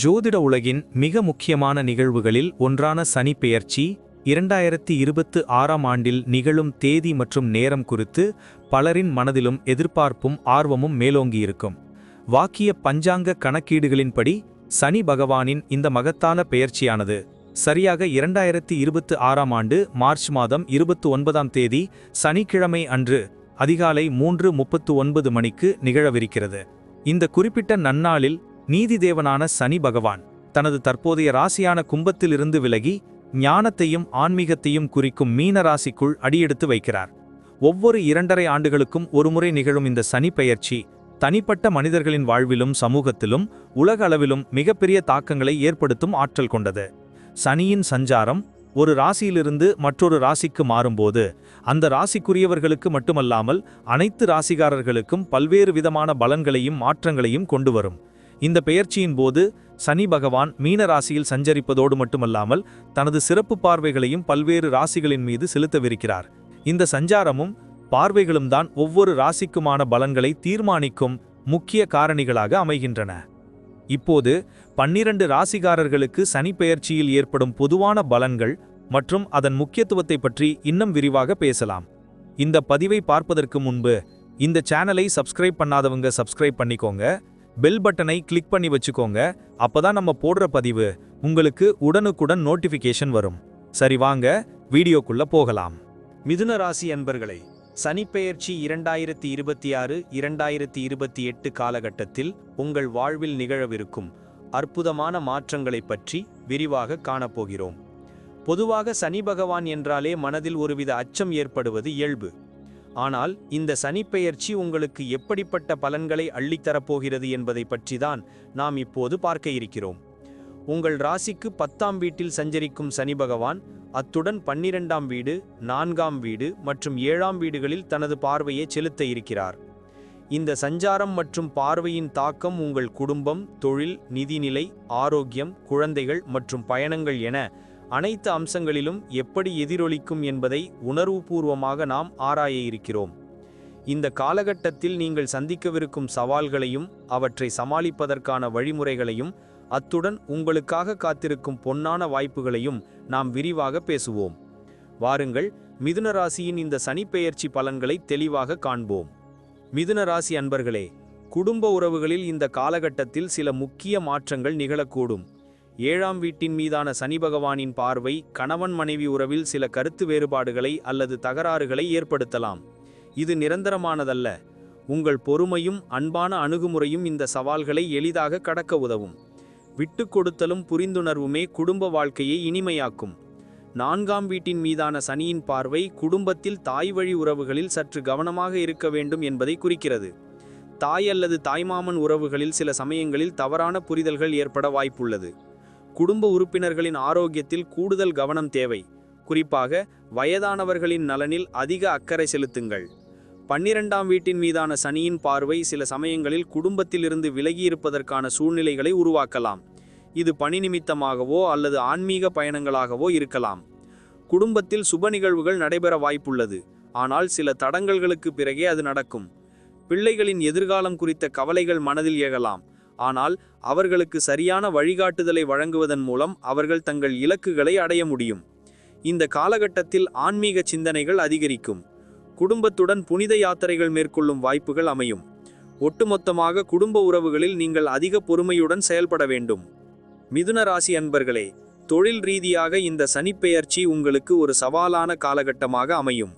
ஜோதிட உலகின் மிக முக்கியமான நிகழ்வுகளில் ஒன்றான சனி பெயர்ச்சி இரண்டாயிரத்தி இருபத்து ஆறாம் ஆண்டில் நிகழும் தேதி மற்றும் நேரம் குறித்து பலரின் மனதிலும் எதிர்பார்ப்பும் ஆர்வமும் மேலோங்கியிருக்கும். வாக்கிய பஞ்சாங்க கணக்கீடுகளின்படி சனி பகவானின் இந்த மகத்தான பெயர்ச்சியானது சரியாக இரண்டாயிரத்தி இருபத்து ஆறாம் ஆண்டு மார்ச் மாதம் இருபத்து ஒன்பதாம் தேதி சனிக்கிழமை அன்று அதிகாலை மூன்று முப்பத்து ஒன்பது மணிக்கு நிகழவிருக்கிறது. இந்த குறிப்பிட்ட நன்னாளில் நீதிதேவனான சனி பகவான் தனது தற்போதைய ராசியான கும்பத்திலிருந்து விலகி ஞானத்தையும் ஆன்மீகத்தையும் குறிக்கும் மீன ராசிக்குள் அடியெடுத்து வைக்கிறார். ஒவ்வொரு இரண்டரை ஆண்டுகளுக்கும் ஒருமுறை நிகழும் இந்த சனி பெயர்ச்சி தனிப்பட்ட மனிதர்களின் வாழ்விலும் சமூகத்திலும் உலக அளவிலும் மிகப்பெரிய தாக்கங்களை ஏற்படுத்தும் ஆற்றல் கொண்டது. சனியின் சஞ்சாரம் ஒரு ராசியிலிருந்து மற்றொரு ராசிக்கு மாறும்போது அந்த ராசிக்குரியவர்களுக்கு மட்டுமல்லாமல் அனைத்து ராசிகாரர்களுக்கும் பல்வேறு விதமான பலன்களையும் மாற்றங்களையும் கொண்டு வரும். இந்த பெயர்ச்சியின் போது சனி பகவான் மீன ராசியில் சஞ்சரிப்பதோடு மட்டுமல்லாமல் தனது சிறப்பு பார்வைகளையும் பல்வேறு ராசிகளின் மீது செலுத்தவிருக்கிறார். இந்த சஞ்சாரமும் பார்வைகளும் தான் ஒவ்வொரு ராசிக்குமான பலன்களை தீர்மானிக்கும் முக்கிய காரணிகளாக அமைகின்றன. இப்போது பன்னிரண்டு ராசிகாரர்களுக்கு சனி பெயர்ச்சியில் ஏற்படும் பொதுவான பலன்கள் மற்றும் அதன் முக்கியத்துவத்தை பற்றி இன்னும் விரிவாக பேசலாம். இந்த பதிவை பார்ப்பதற்கு முன்பு இந்த சேனலை சப்ஸ்கிரைப் பண்ணாதவங்க சப்ஸ்கிரைப் பண்ணிக்கோங்க. பெல் பட்டனை கிளிக் பண்ணி வச்சுக்கோங்க. அப்பதான் நம்ம போடுற பதிவு உங்களுக்கு உடனுக்குடன் நோட்டிஃபிகேஷன் வரும். சரி வாங்க வீடியோக்குள்ள போகலாம். மிதுன ராசி அன்பர்களே சனிப்பெயர்ச்சி இரண்டாயிரத்தி இருபத்தி ஆறு இரண்டாயிரத்தி இருபத்தி எட்டு காலகட்டத்தில் உங்கள் வாழ்வில் நிகழவிருக்கும் அற்புதமான மாற்றங்களைப் பற்றி விரிவாக காணப்போகிறோம். பொதுவாக சனி பகவான் என்றாலே மனதில் ஒருவித அச்சம் ஏற்படுவது இயல்பு. ஆனால் இந்த சனிப்பெயர்ச்சி உங்களுக்கு எப்படிப்பட்ட பலன்களை அள்ளித்தரப்போகிறது என்பதை பற்றிதான் நாம் இப்போது பார்க்க இருக்கிறோம். உங்கள் ராசிக்கு பத்தாம் வீட்டில் சஞ்சரிக்கும் சனி பகவான் அத்துடன் பன்னிரெண்டாம் வீடு நான்காம் வீடு மற்றும் ஏழாம் வீடுகளில் தனது பார்வையை செலுத்த இருக்கிறார். இந்த சஞ்சாரம் மற்றும் பார்வையின் தாக்கம் உங்கள் குடும்பம் தொழில் நிதிநிலை ஆரோக்கியம் குழந்தைகள் மற்றும் பயணங்கள் என அனைத்து அம்சங்களிலும் எப்படி எதிரொலிக்கும் என்பதை உணர்வுபூர்வமாக நாம் ஆராய இருக்கிறோம். இந்த காலகட்டத்தில் நீங்கள் சந்திக்கவிருக்கும் சவால்களையும் அவற்றை சமாளிப்பதற்கான வழிமுறைகளையும் அத்துடன் உங்களுக்காக காத்திருக்கும் பொன்னான வாய்ப்புகளையும் நாம் விரிவாக பேசுவோம். வாருங்கள் மிதுன ராசியின் இந்த சனிப்பெயர்ச்சி பலன்களை தெளிவாக காண்போம். மிதுன ராசி அன்பர்களே குடும்ப உறவுகளில் இந்த காலகட்டத்தில் சில முக்கிய மாற்றங்கள் நிகழக்கூடும். ஏழாம் வீட்டின் மீதான சனி பகவானின் பார்வை கணவன் மனைவி உறவில் சில கருத்து வேறுபாடுகளை அல்லது தகராறுகளை ஏற்படுத்தலாம். இது நிரந்தரமானதல்ல. உங்கள் பொறுமையும் அன்பான அணுகுமுறையும் இந்த சவால்களை எளிதாக கடக்க உதவும். விட்டு கொடுத்தலும் புரிந்துணர்வுமே குடும்ப வாழ்க்கையை இனிமையாக்கும். நான்காம் வீட்டின் மீதான சனியின் பார்வை குடும்பத்தில் தாய் வழி உறவுகளில் சற்று கவனமாக இருக்க வேண்டும் என்பதை குறிக்கிறது. தாய் அல்லது தாய்மாமன் உறவுகளில் சில சமயங்களில் தவறான புரிதல்கள் ஏற்பட வாய்ப்புள்ளது. குடும்ப உறுப்பினர்களின் ஆரோக்கியத்தில் கூடுதல் கவனம் தேவை. குறிப்பாக வயதானவர்களின் நலனில் அதிக அக்கறை செலுத்துங்கள். பன்னிரெண்டாம் வீட்டின் மீதான சனியின் பார்வை சில சமயங்களில் குடும்பத்திலிருந்து விலகியிருப்பதற்கான சூழ்நிலைகளை உருவாக்கலாம். இது பணி நிமித்தமாகவோ அல்லது ஆன்மீக பயணங்களாகவோ இருக்கலாம். குடும்பத்தில் சுப நிகழ்வுகள் நடைபெற வாய்ப்புள்ளது. ஆனால் சில தடங்கல்களுக்கு பிறகே அது நடக்கும். பிள்ளைகளின் எதிர்காலம் குறித்த கவலைகள் மனதில் ஏகலாம். ஆனால் அவர்களுக்கு சரியான வழிகாட்டுதலை வழங்குவதன் மூலம் அவர்கள் தங்கள் இலக்குகளை அடைய முடியும். இந்த காலகட்டத்தில் ஆன்மீக சிந்தனைகள் அதிகரிக்கும். குடும்பத்துடன் புனித யாத்திரைகள் மேற்கொள்ளும் வாய்ப்புகள் அமையும். ஒட்டுமொத்தமாக குடும்ப உறவுகளில் நீங்கள் அதிக பொறுமையுடன் செயல்பட வேண்டும். மிதுன ராசி அன்பர்களே தொழில் ரீதியாக இந்த சனிப்பெயர்ச்சி உங்களுக்கு ஒரு சவாலான காலகட்டமாக அமையும்.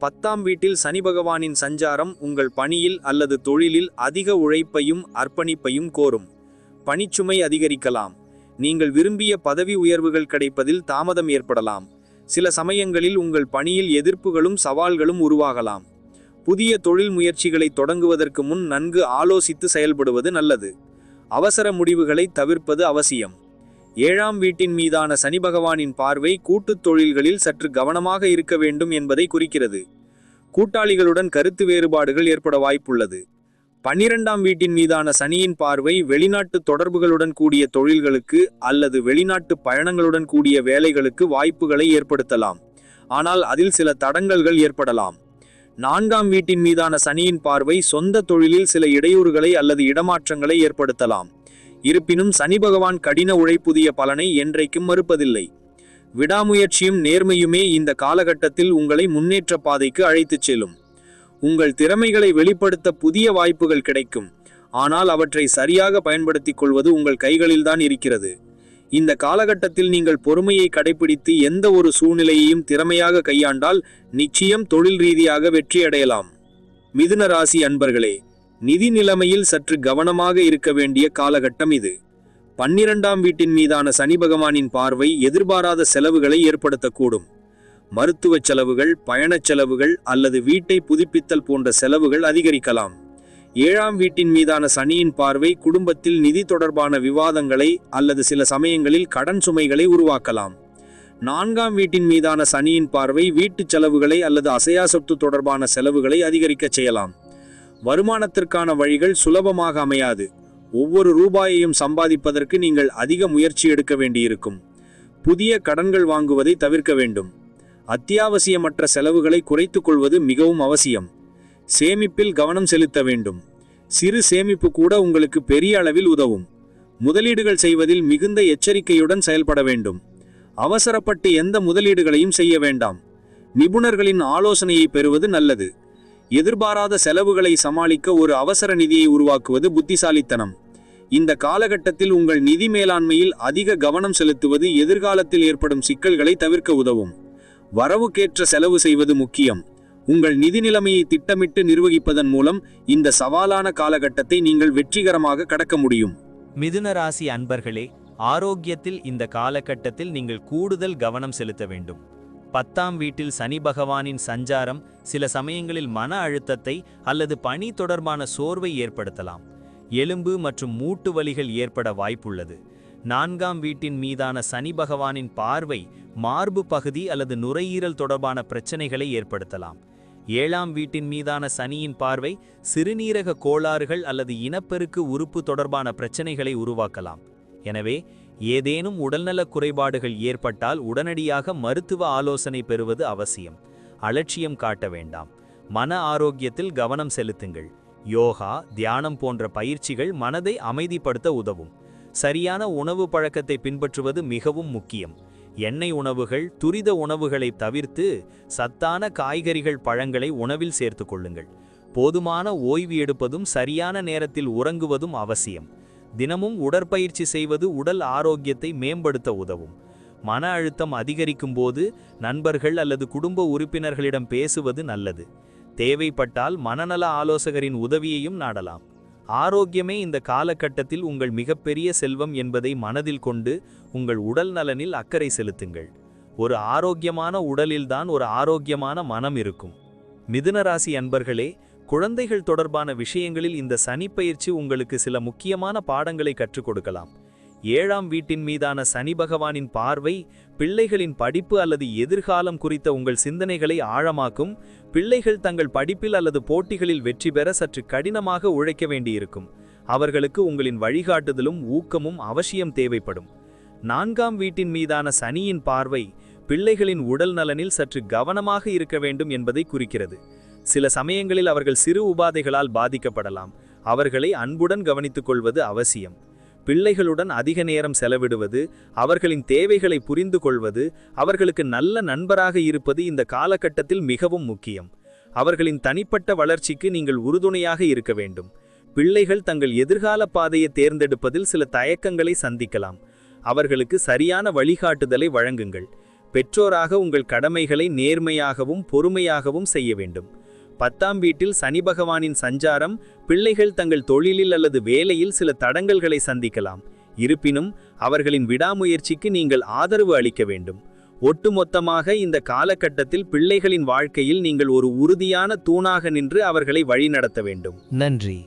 பத்தாம் வீட்டில் சனி பகவானின் சஞ்சாரம் உங்கள் பணியில் அல்லது தொழிலில் அதிக உழைப்பையும் அர்ப்பணிப்பையும் கோரும். பணிச்சுமை அதிகரிக்கலாம். நீங்கள் விரும்பிய பதவி உயர்வுகள் கிடைப்பதில் தாமதம் ஏற்படலாம். சில சமயங்களில் உங்கள் பணியில் எதிர்ப்புகளும் சவால்களும் உருவாகலாம். புதிய தொழில் முயற்சிகளை தொடங்குவதற்கு முன் நன்கு ஆலோசித்து செயல்படுவது நல்லது. அவசர முடிவுகளை தவிர்ப்பது அவசியம். ஏழாம் வீட்டின் மீதான சனி பகவானின் பார்வை கூட்டுத் தொழில்களில் சற்று கவனமாக இருக்க வேண்டும் என்பதை குறிக்கிறது. கூட்டாளிகளுடன் கருத்து வேறுபாடுகள் ஏற்பட வாய்ப்புள்ளது. பன்னிரெண்டாம் வீட்டின் மீதான சனியின் பார்வை வெளிநாட்டு தொடர்புகளுடன் கூடிய தொழில்களுக்கு அல்லது வெளிநாட்டு பயணங்களுடன் கூடிய வேலைகளுக்கு வாய்ப்புகளை ஏற்படுத்தலாம். ஆனால் அதில் சில தடங்கல்கள் ஏற்படலாம். நான்காம் வீட்டின் மீதான சனியின் பார்வை சொந்த தொழிலில் சில இடையூறுகளை அல்லது இடமாற்றங்களை ஏற்படுத்தலாம். இருப்பினும் சனி பகவான் கடின உழைப்புதிய பலனை என்றைக்கும் மறுப்பதில்லை. விடாமுயற்சியும் நேர்மையுமே இந்த காலகட்டத்தில் உங்களை முன்னேற்ற பாதைக்கு அழைத்துச் செல்லும். உங்கள் திறமைகளை வெளிப்படுத்த புதிய வாய்ப்புகள் கிடைக்கும். ஆனால் அவற்றை சரியாக பயன்படுத்திக் கொள்வது உங்கள் கைகளில்தான் இருக்கிறது. இந்த காலகட்டத்தில் நீங்கள் பொறுமையை கடைபிடித்து எந்த ஒரு சூழ்நிலையையும் திறமையாக கையாண்டால் நிச்சயம் தொழில் ரீதியாக வெற்றியடையலாம் மிதுன ராசி அன்பர்களே நிதி நிலைமையில் சற்று கவனமாக இருக்க வேண்டிய காலகட்டம் இது. பன்னிரண்டாம் வீட்டின் மீதான சனி பகவானின் பார்வை எதிர்பாராத செலவுகளை ஏற்படுத்தக்கூடும். மருத்துவச் செலவுகள் பயணச் செலவுகள் அல்லது வீட்டை புதுப்பித்தல் போன்ற செலவுகள் அதிகரிக்கலாம். ஏழாம் வீட்டின் மீதான சனியின் பார்வை குடும்பத்தில் நிதி தொடர்பான விவாதங்களை அல்லது சில சமயங்களில் கடன் சுமைகளை உருவாக்கலாம். நான்காம் வீட்டின் மீதான சனியின் பார்வை வீட்டுச் செலவுகளை அல்லது அசையா சொத்து தொடர்பான செலவுகளை அதிகரிக்கச் செய்யலாம். வருமானத்திற்கான வழிகள் சுலபமாக அமையாது. ஒவ்வொரு ரூபாயையும் சம்பாதிப்பதற்கு நீங்கள் அதிக முயற்சி எடுக்க வேண்டியிருக்கும். புதிய கடன்கள் வாங்குவதை தவிர்க்க வேண்டும். அத்தியாவசியமற்ற செலவுகளை குறைத்துக் கொள்வது மிகவும் அவசியம். சேமிப்பில் கவனம் செலுத்த வேண்டும். சிறு சேமிப்பு கூட உங்களுக்கு பெரிய அளவில் உதவும். முதலீடுகள் செய்வதில் மிகுந்த எச்சரிக்கையுடன் செயல்பட வேண்டும். அவசரப்பட்டு எந்த முதலீடுகளையும் செய்ய வேண்டாம். நிபுணர்களின் ஆலோசனையை பெறுவது நல்லது. எதிர்பாராத செலவுகளை சமாளிக்க ஒரு அவசர நிதியை உருவாக்குவது புத்திசாலித்தனம். இந்த காலகட்டத்தில் உங்கள் நிதி மேலாண்மையில் அதிக கவனம் செலுத்துவது எதிர்காலத்தில் ஏற்படும் சிக்கல்களை தவிர்க்க உதவும். வரவுக்கேற்ற செலவு செய்வது முக்கியம். உங்கள் நிதி நிலைமையை திட்டமிட்டு நிர்வகிப்பதன் மூலம் இந்த சவாலான காலகட்டத்தை நீங்கள் வெற்றிகரமாக கடக்க முடியும். மிதுன ராசி அன்பர்களே ஆரோக்கியத்தில் இந்த காலகட்டத்தில் நீங்கள் கூடுதல் கவனம் செலுத்த வேண்டும். பத்தாம் வீட்டில் சனி பகவானின் சஞ்சாரம் சில சமயங்களில் மன அழுத்தத்தை அல்லது பணி தொடர்பான சோர்வை ஏற்படுத்தலாம். எலும்பு மற்றும் மூட்டு வலிகள் ஏற்பட வாய்ப்புள்ளது. நான்காம் வீட்டின் மீதான சனி பகவானின் பார்வை மார்பு பகுதி அல்லது நுரையீரல் தொடர்பான பிரச்சனைகளை ஏற்படுத்தலாம். ஏழாம் வீட்டின் மீதான சனியின் பார்வை சிறுநீரக கோளாறுகள் அல்லது இனப்பெருக்கு உறுப்பு தொடர்பான பிரச்சனைகளை உருவாக்கலாம். எனவே ஏதேனும் உடல்நலக் குறைபாடுகள் ஏற்பட்டால் உடனடியாக மருத்துவ ஆலோசனை பெறுவது அவசியம். அலட்சியம் காட்ட வேண்டாம். மன ஆரோக்கியத்தில் கவனம் செலுத்துங்கள். யோகா தியானம் போன்ற பயிற்சிகள் மனதை அமைதிப்படுத்த உதவும். சரியான உணவு பழக்கத்தை பின்பற்றுவது மிகவும் முக்கியம். எண்ணெய் உணவுகள் துரித உணவுகளை தவிர்த்து சத்தான காய்கறிகள் பழங்களை உணவில் சேர்த்து கொள்ளுங்கள். போதுமான ஓய்வு எடுப்பதும் சரியான நேரத்தில் உறங்குவதும் அவசியம். தினமும் உடற்பயிற்சி செய்வது உடல் ஆரோக்கியத்தை மேம்படுத்த உதவும். மன அழுத்தம் அதிகரிக்கும் போது நண்பர்கள் அல்லது குடும்ப உறுப்பினர்களிடம் பேசுவது நல்லது. தேவைப்பட்டால் மனநல ஆலோசகரின் உதவியையும் நாடலாம். ஆரோக்கியமே இந்த காலகட்டத்தில் உங்கள் மிகப்பெரிய செல்வம் என்பதை மனதில் கொண்டு உங்கள் உடல் நலனில் அக்கறை செலுத்துங்கள். ஒரு ஆரோக்கியமான உடலில்தான் ஒரு ஆரோக்கியமான மனம் இருக்கும். மிதுனராசி அன்பர்களே குழந்தைகள் தொடர்பான விஷயங்களில் இந்த சனிப்பயிற்சி உங்களுக்கு சில முக்கியமான பாடங்களை கற்றுக் கொடுக்கலாம். ஏழாம் வீட்டின் மீதான சனி பகவானின் பார்வை பிள்ளைகளின் படிப்பு அல்லது எதிர்காலம் குறித்த உங்கள் சிந்தனைகளை ஆழமாக்கும் பிள்ளைகள் தங்கள் படிப்பில் அல்லது போட்டிகளில் வெற்றி பெற சற்று கடினமாக உழைக்க வேண்டியிருக்கும். அவர்களுக்கு உங்களின் வழிகாட்டுதலும் ஊக்கமும் அவசியம் தேவைப்படும். நான்காம் வீட்டின் மீதான சனியின் பார்வை பிள்ளைகளின் உடல் நலனில் சற்று கவனமாக இருக்க வேண்டும் என்பதை குறிக்கிறது. சில சமயங்களில் அவர்கள் சிறு உபாதைகளால் பாதிக்கப்படலாம். அவர்களை அன்புடன் கவனித்துக் கொள்வது அவசியம். பிள்ளைகளுடன் அதிக நேரம் செலவிடுவது அவர்களின் தேவைகளை புரிந்து கொள்வது அவர்களுக்கு நல்ல நண்பராக இருப்பது இந்த காலகட்டத்தில் மிகவும் முக்கியம். அவர்களின் தனிப்பட்ட வளர்ச்சிக்கு நீங்கள் உறுதுணையாக இருக்க வேண்டும். பிள்ளைகள் தங்கள் எதிர்கால பாதையை தேர்ந்தெடுப்பதில் சில தயக்கங்களை சந்திக்கலாம். அவர்களுக்கு சரியான வழிகாட்டுதலை வழங்குங்கள். பெற்றோராக உங்கள் கடமைகளை நேர்மையாகவும் பொறுமையாகவும் செய்ய வேண்டும். பத்தாம் வீட்டில் சனி பகவானின் சஞ்சாரம் பிள்ளைகள் தங்கள் தொழிலில் அல்லது வேலையில் சில தடங்கல்களை சந்திக்கலாம். இருப்பினும் அவர்களின் விடாமுயற்சிக்கு நீங்கள் ஆதரவு அளிக்க வேண்டும். ஒட்டுமொத்தமாக இந்த காலகட்டத்தில் பிள்ளைகளின் வாழ்க்கையில் நீங்கள் ஒரு உறுதியான தூணாக நின்று அவர்களை வழிநடத்த வேண்டும். நன்றி.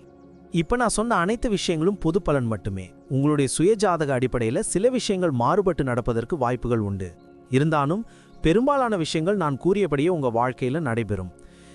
இப்ப நான் சொன்ன அனைத்து விஷயங்களும் பொது பலன் மட்டுமே. உங்களுடைய சுயஜாதக அடிப்படையில் சில விஷயங்கள் மாறுபட்டு நடப்பதற்கு வாய்ப்புகள் உண்டு. இருந்தாலும் பெரும்பாலான விஷயங்கள் நான் கூறியபடியே உங்கள் வாழ்க்கையில் நடைபெறும்.